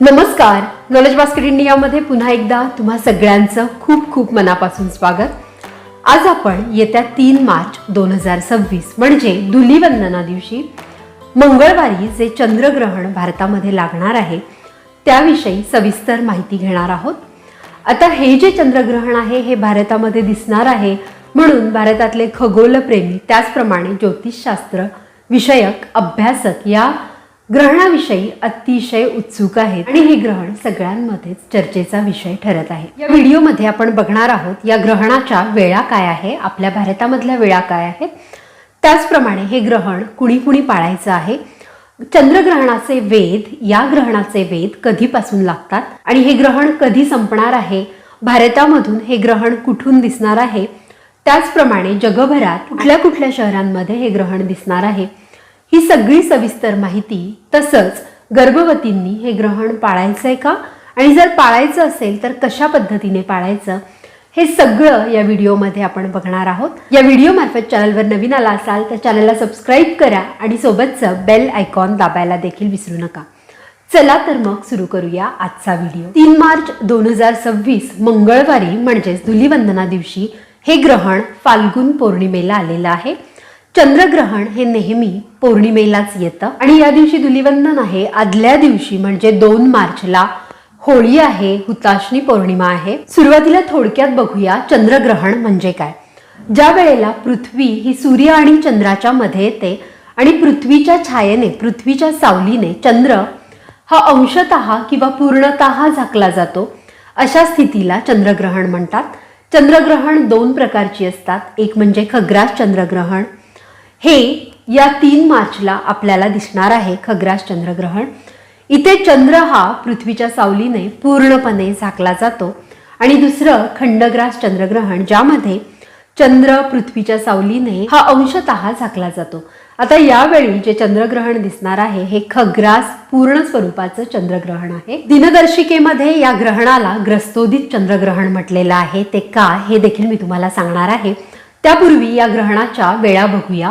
नमस्कार. Knowledge basket इंडियामध्ये पुन्हा एकदा तुम्हा सगळ्यांचं खूप खूप मनापासून स्वागत. आज आपण येत्या तीन मार्च दोन हजार सव्वीस म्हणजे धुलीवंदना दिवशी मंगळवारी जे चंद्रग्रहण भारतामध्ये लागणार आहे त्याविषयी सविस्तर माहिती घेणार आहोत. आता हे जे चंद्रग्रहण आहे हे भारतामध्ये दिसणार आहे म्हणून भारतातले खगोलप्रेमी त्याचप्रमाणे ज्योतिषशास्त्र विषयक अभ्यासक या ग्रहणाविषयी अतिशय उत्सुक आहेत आणि हे ग्रहण सगळ्यांमध्येच चर्चेचा विषय ठरत आहे. या व्हिडिओमध्ये आपण बघणार आहोत या ग्रहणाच्या वेळा काय आहे आपल्या भारतामधल्या वेळा काय आहेत. त्याचप्रमाणे हे ग्रहण कुणी कुणी पाळायचं आहे. चंद्रग्रहणाचे वेद या ग्रहणाचे वेद कधीपासून लागतात आणि हे ग्रहण कधी संपणार आहे? भारतामधून हे ग्रहण कुठून दिसणार आहे? त्याचप्रमाणे जगभरात कुठल्या कुठल्या शहरांमध्ये हे ग्रहण दिसणार आहे? ही सगळी सविस्तर माहिती तसंच गर्भवतींनी हे ग्रहण पाळायचं आहे का? आणि जर पाळायचं असेल तर कशा पद्धतीने पाळायचं? हे सगळं या व्हिडिओमध्ये आपण बघणार आहोत. या व्हिडिओ मार्फत चॅनलवर नवीन आला असाल तर चॅनलला सबस्क्राईब करा आणि सोबतचं बेल आयकॉन दाबायला देखील विसरू नका. चला तर मग सुरू करूया आजचा व्हिडिओ. तीन मार्च दोन हजार सव्वीस मंगळवारी म्हणजेच धुलीवंदना दिवशी हे ग्रहण फाल्गुन पौर्णिमेला आलेलं आहे. चंद्रग्रहण हे नेहमी पौर्णिमेलाच येतं. आणि या दिवशी धुलिवंदन आहे. आदल्या दिवशी म्हणजे दोन मार्चला होळी आहे हुताशनी पौर्णिमा आहे. सुरुवातीला थोडक्यात बघूया चंद्रग्रहण म्हणजे काय. ज्या वेळेला पृथ्वी ही सूर्य आणि चंद्राच्या मध्ये येते आणि पृथ्वीच्या छायेने पृथ्वीच्या सावलीने चंद्र हा अंशत किंवा पूर्णत झाकला जातो. अशा स्थितीला चंद्रग्रहण म्हणतात. चंद्रग्रहण दोन प्रकारची असतात. एक म्हणजे खग्रास चंद्रग्रहण हे या तीन मार्चला आपल्याला दिसणार आहे खग्रास चंद्रग्रहण. इथे चंद्र हा पृथ्वीच्या सावलीने पूर्णपणे झाकला जातो आणि दुसरं खंडग्रास चंद्रग्रहण ज्यामध्ये चंद्र पृथ्वीच्या सावलीने हा अंशतः झाकला जातो. आता यावेळी जे चंद्रग्रहण दिसणार आहे हे खग्रास पूर्ण स्वरूपाचं चंद्रग्रहण आहे. दिनदर्शिकेमध्ये या ग्रहणाला ग्रस्तोदित चंद्रग्रहण म्हटलेलं आहे. ते का? हे देखील मी तुम्हाला सांगणार आहे. त्यापूर्वी या ग्रहणाच्या वेळा बघूया.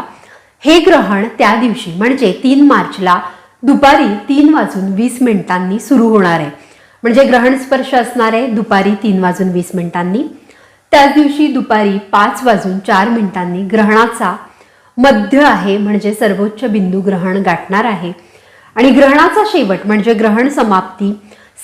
हे ग्रहण त्या दिवशी म्हणजे तीन मार्चला दुपारी तीन वाजून वीस मिनिटांनी सुरू होणार आहे. म्हणजे ग्रहण स्पर्श असणार आहे दुपारी तीन वाजून वीस मिनिटांनी. त्याच दिवशी दुपारी पाच वाजून चार मिनिटांनी ग्रहणाचा मध्य आहे म्हणजे सर्वोच्च बिंदू ग्रहण गाठणार आहे. आणि ग्रहणाचा शेवट म्हणजे ग्रहण समाप्ती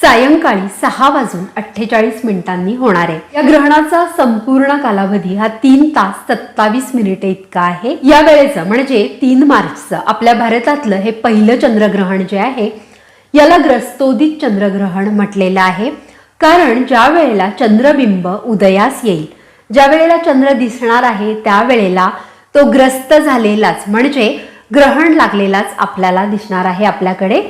सायंकाळी सहा वाजून अठ्ठेचाळीस मिनिटांनी होणार आहे. या ग्रहणाचा संपूर्ण कालावधी हा तीन तास सत्तावीस मिनिटे इतका आहे. या वेळेचं म्हणजे तीन मार्चचं. आपल्या भारतातलं हे पहिलं चंद्रग्रहण जे आहे याला ग्रस्तोदित चंद्रग्रहण म्हटलेलं आहे. कारण ज्या वेळेला चंद्रबिंब उदयास येईल ज्या वेळेला चंद्र दिसणार आहे त्यावेळेला तो ग्रस्त झालेलाच म्हणजे ग्रहण लागलेलाच आपल्याला दिसणार आहे आपल्याकडे.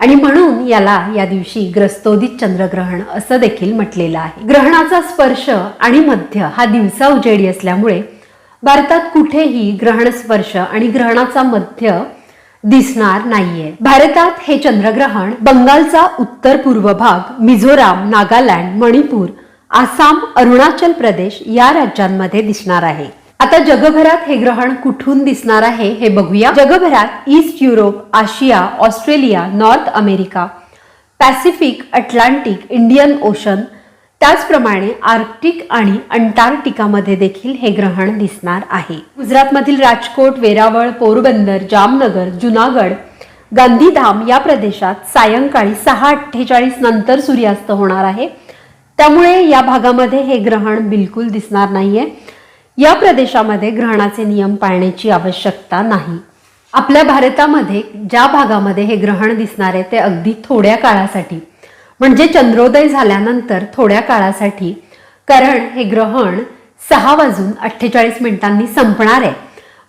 आणि म्हणून याला या दिवशी ग्रस्तोदित चंद्रग्रहण असं देखील म्हटलेलं आहे. ग्रहणाचा स्पर्श आणि मध्य हा दिवसा उजेडी असल्यामुळे भारतात कुठेही ग्रहण स्पर्श आणि ग्रहणाचा मध्य दिसणार नाहीये. भारतात हे चंद्रग्रहण बंगालचा उत्तर पूर्व भाग मिझोराम नागालँड मणिपूर आसाम अरुणाचल प्रदेश या राज्यांमध्ये दिसणार आहे. आता जगभरात हे ग्रहण कुठून दिसणार आहे हे बघूया. जगभरात east Europe Asia Australia North America Pacific Atlantic Indian Ocean त्याचप्रमाणे आर्क्टिक आणि अंटार्क्टिकामध्ये देखील हे ग्रहण दिसणार आहे. गुजरातमधील राजकोट वेरावळ पोरबंदर जामनगर जुनागड गांधीधाम या प्रदेशात सायंकाळी सहा अठ्ठेचाळीस नंतर सूर्यास्त होणार आहे. त्यामुळे या भागामध्ये हे ग्रहण बिलकुल दिसणार नाहीये. या प्रदेशामध्ये ग्रहणाचे नियम पाळण्याची आवश्यकता नाही. आपल्या भारतामध्ये ज्या भागामध्ये हे ग्रहण दिसणार आहे ते अगदी थोड्या काळासाठी. म्हणजे चंद्रोदय झाल्यानंतर थोड्या काळासाठी कारण हे ग्रहण सहा वाजून अठ्ठेचाळीस मिनिटांनी संपणार आहे.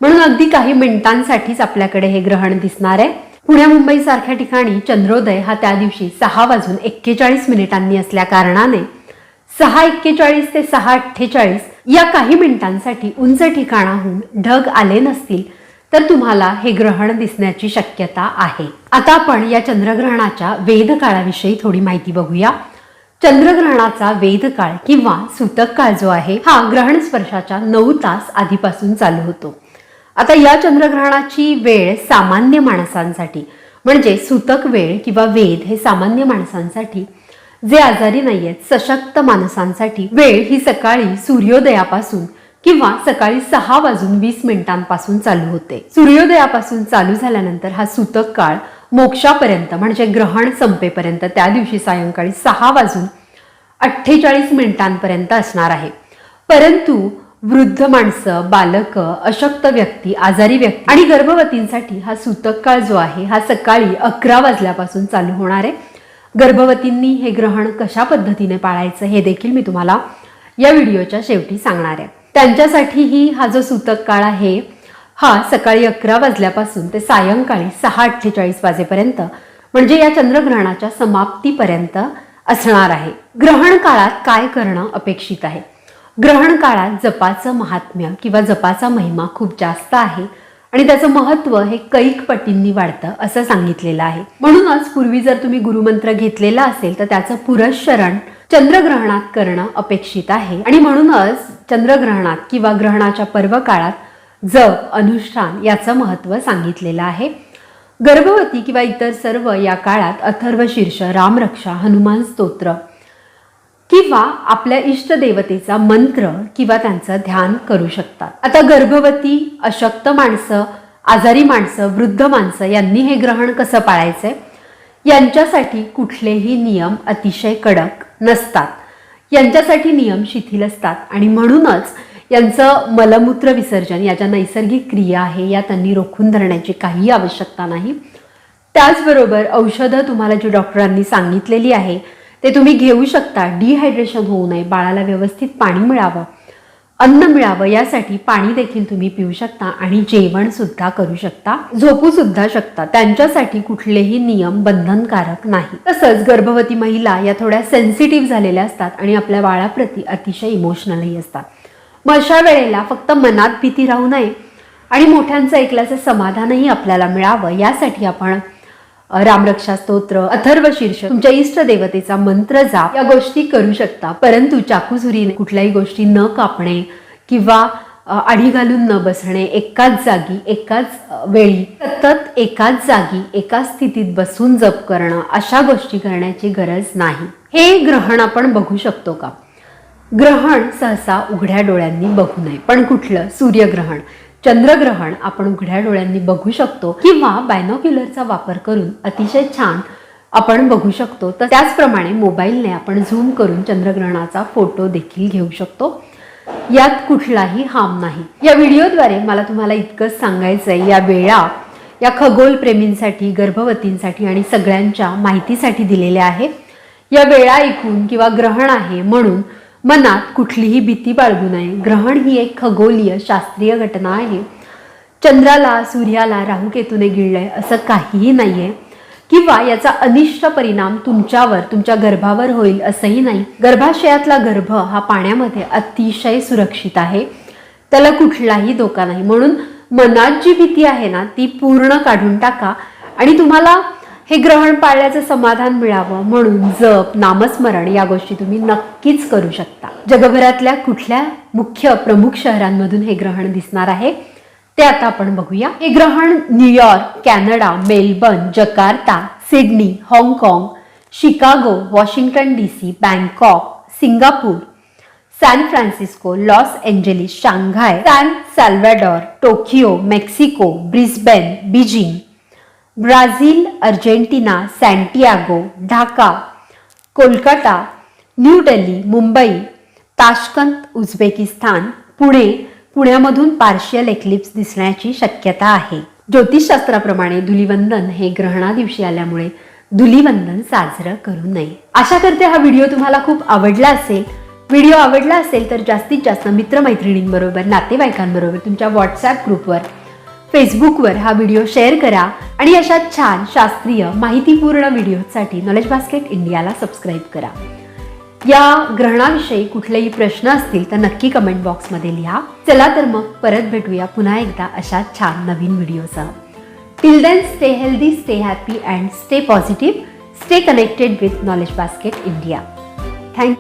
म्हणून अगदी काही मिनिटांसाठीच आपल्याकडे हे ग्रहण दिसणार आहे. पुण्या मुंबई सारख्या ठिकाणी चंद्रोदय हा त्या दिवशी सहा वाजून एक्केचाळीस मिनिटांनी असल्या कारणाने सहा एक्केचाळीस ते सहा अठ्ठेचाळीस या काही मिनिटांसाठी उंच ठिकाणाहून ढग आले नसतील तर तुम्हाला हे ग्रहण दिसण्याची शक्यता आहे. आता आपण या चंद्रग्रहणाच्या वेधकाळाविषयी थोडी माहिती बघूया. चंद्रग्रहणाचा वेधकाळ किंवा सूतक काळ जो आहे हा ग्रहण स्पर्शाच्या नऊ तास आधीपासून चालू होतो. आता या चंद्रग्रहणाची वेळ सामान्य माणसांसाठी म्हणजे सूतक वेळ किंवा वेद हे सामान्य माणसांसाठी जे आजारी नाहीयेत सशक्त माणसांसाठी वेळ ही सकाळी सूर्योदयापासून किंवा सकाळी सहा वाजून वीस मिनिटांपासून चालू होते. सूर्योदयापासून चालू झाल्यानंतर हा सूतक काळ मोक्षापर्यंत म्हणजे ग्रहण संपेपर्यंत त्या दिवशी सायंकाळी सहा वाजून अठ्ठेचाळीस मिनिटांपर्यंत असणार आहे. परंतु वृद्ध माणसं बालक अशक्त व्यक्ती आजारी व्यक्ती आणि गर्भवतींसाठी हा सूतक काळ जो आहे हा सकाळी अकरा वाजल्यापासून चालू होणार आहे. गर्भवतींनी हे ग्रहण कशा पद्धतीने पाळायचं हे देखील मी तुम्हाला या व्हिडिओच्या शेवटी सांगणार आहे. त्यांच्यासाठीही हा जो सूतक काळ आहे हा सकाळी अकरा वाजल्यापासून ते सायंकाळी सहा अठ्ठेचाळीस वाजेपर्यंत म्हणजे या चंद्रग्रहणाच्या समाप्तीपर्यंत असणार आहे. ग्रहण काळात काय करणं अपेक्षित आहे? ग्रहण काळात जपाचं महात्म्य किंवा जपाचा महिमा खूप जास्त आहे आणि त्याचं महत्त्व हे कैक पटींनी वाढतं असं सांगितलेलं आहे. म्हणूनच पूर्वी जर तुम्ही गुरुमंत्र घेतलेला असेल तर त्याचं पुरस्शरण चंद्रग्रहणात करणं अपेक्षित आहे. आणि म्हणूनच चंद्रग्रहणात किंवा ग्रहणाच्या पर्व काळात जप अनुष्ठान याचं महत्त्व सांगितलेलं आहे. गर्भवती किंवा इतर सर्व या काळात अथर्व शीर्ष रामरक्षा हनुमान स्तोत्र किंवा आपल्या इष्टदेवतेचा मंत्र किंवा त्यांचं ध्यान करू शकतात. आता गर्भवती अशक्त माणसं आजारी माणसं वृद्ध माणसं यांनी हे ग्रहण कसं पाळायचंय? यांच्यासाठी कुठलेही नियम अतिशय कडक नसतात. यांच्यासाठी नियम शिथिल असतात आणि म्हणूनच यांचं मलमूत्र विसर्जन या ज्या नैसर्गिक क्रिया आहे या त्यांनी रोखून धरण्याची काही आवश्यकता नाही. त्याचबरोबर औषधं तुम्हाला जी डॉक्टरांनी सांगितलेली आहे ते तुम्ही घेऊ शकता. डिहायड्रेशन होऊ नये. बाळाला व्यवस्थित पाणी मिळावं. अन्न मिळावं यासाठी पाणी देखील तुम्ही पिऊ शकता आणि जेवण सुद्धा करू शकता. झोपू सुद्धा शकता. त्यांच्यासाठी कुठलेही नियम बंधनकारक नाही. तसंच गर्भवती महिला या थोड्या सेन्सिटिव्ह झालेल्या असतात आणि आपल्या बाळाप्रती अतिशय इमोशनलही असतात. मग अशा वेळेला फक्त मनात भीती राहू नये आणि मोठ्यांचं ऐकल्याचं समाधानही आपल्याला मिळावं यासाठी आपण रामरक्षा स्तोत्र अथर्व शीर्ष तुमच्या इष्ट देवतेचा मंत्र जाप या गोष्टी करू शकता. परंतु चाकूसुरीने कुठल्याही गोष्टी न कापणे किंवा आढी घालून न बसणे एकाच जागी एकाच वेळी सतत एकाच जागी एकाच स्थितीत बसून जप करणं अशा गोष्टी करण्याची गरज नाही. हे ग्रहण आपण बघू शकतो का? ग्रहण सहसा उघड्या डोळ्यांनी बघू नये. पण कुठलं? सूर्यग्रहण. चंद्रग्रहण आपण उघड्या डोळ्यांनी बघू शकतो किंवा बायनोक्युलरचा वापर करून अतिशय छान आपण बघू शकतो. तर त्याचप्रमाणे मोबाईलने आपण झूम करून चंद्रग्रहणाचा फोटो देखील घेऊ शकतो. यात कुठलाही हाम नाही. या व्हिडिओद्वारे मला तुम्हाला इतकंच सांगायचं आहे या वेळा या खगोल प्रेमींसाठी गर्भवतींसाठी आणि सगळ्यांच्या माहितीसाठी दिलेल्या आहे या वेळा ऐकून किंवा ग्रहण आहे म्हणून मनात कुठलीही भीती बाळगू नये. ग्रहण ही एक खगोलीय शास्त्रीय घटना आहे. चंद्राला सूर्याला राहुकेतूने गिळलंय असं काहीही नाहीये. किंवा याचा अनिष्ट परिणाम तुमच्यावर तुमच्या गर्भावर होईल असंही नाही. गर्भाशयातला गर्भ हा पाण्यामध्ये अतिशय सुरक्षित आहे. त्याला कुठलाही धोका नाही. म्हणून मनात जी भीती आहे ना ती पूर्ण काढून टाका. आणि तुम्हाला हे ग्रहण पाळल्याचं समाधान मिळावं म्हणून जप नामस्मरण या गोष्टी तुम्ही नक्कीच करू शकता. जगभरातल्या कुठल्या मुख्य प्रमुख शहरांमधून हे ग्रहण दिसणार आहे ते आता आपण बघूया. हे ग्रहण New York Canada Melbourne Jakarta Sydney हाँगकाँग Chicago Washington D C Bangkok Singapore San Francisco Los Angeles Shanghai San Salvador Tokyo Mexico Brisbane Beijing Brazil Argentina Santiago Dhaka Kolkata New Delhi Mumbai Tashkent Uzbekistan Pune पुण्यामधून partial eclipse दिसण्याची शक्यता आहे. ज्योतिषशास्त्राप्रमाणे धुलिवंदन हे ग्रहणा दिवशी आल्यामुळे धुलिवंदन साजरं करू नये. आशा करते हा व्हिडिओ तुम्हाला खूप आवडला असेल. व्हिडिओ आवडला असेल तर जास्तीत जास्त मित्रमैत्रिणींबरोबर नातेवाईकांबरोबर तुमच्या व्हॉट्सॲप ग्रुपवर फेसबुकवर हा व्हिडिओ शेअर करा आणि अशा छान शास्त्रीय माहितीपूर्ण व्हिडिओसाठी नॉलेज बास्केट इंडियाला सबस्क्राईब करा. या ग्रहणाविषयी कुठलेही प्रश्न असतील तर नक्की कमेंट बॉक्समध्ये लिहा. चला तर मग परत भेटूया पुन्हा एकदा अशा छान नवीन व्हिडिओसह. Till then stay healthy stay happy and stay positive stay connected with knowledge basket India thank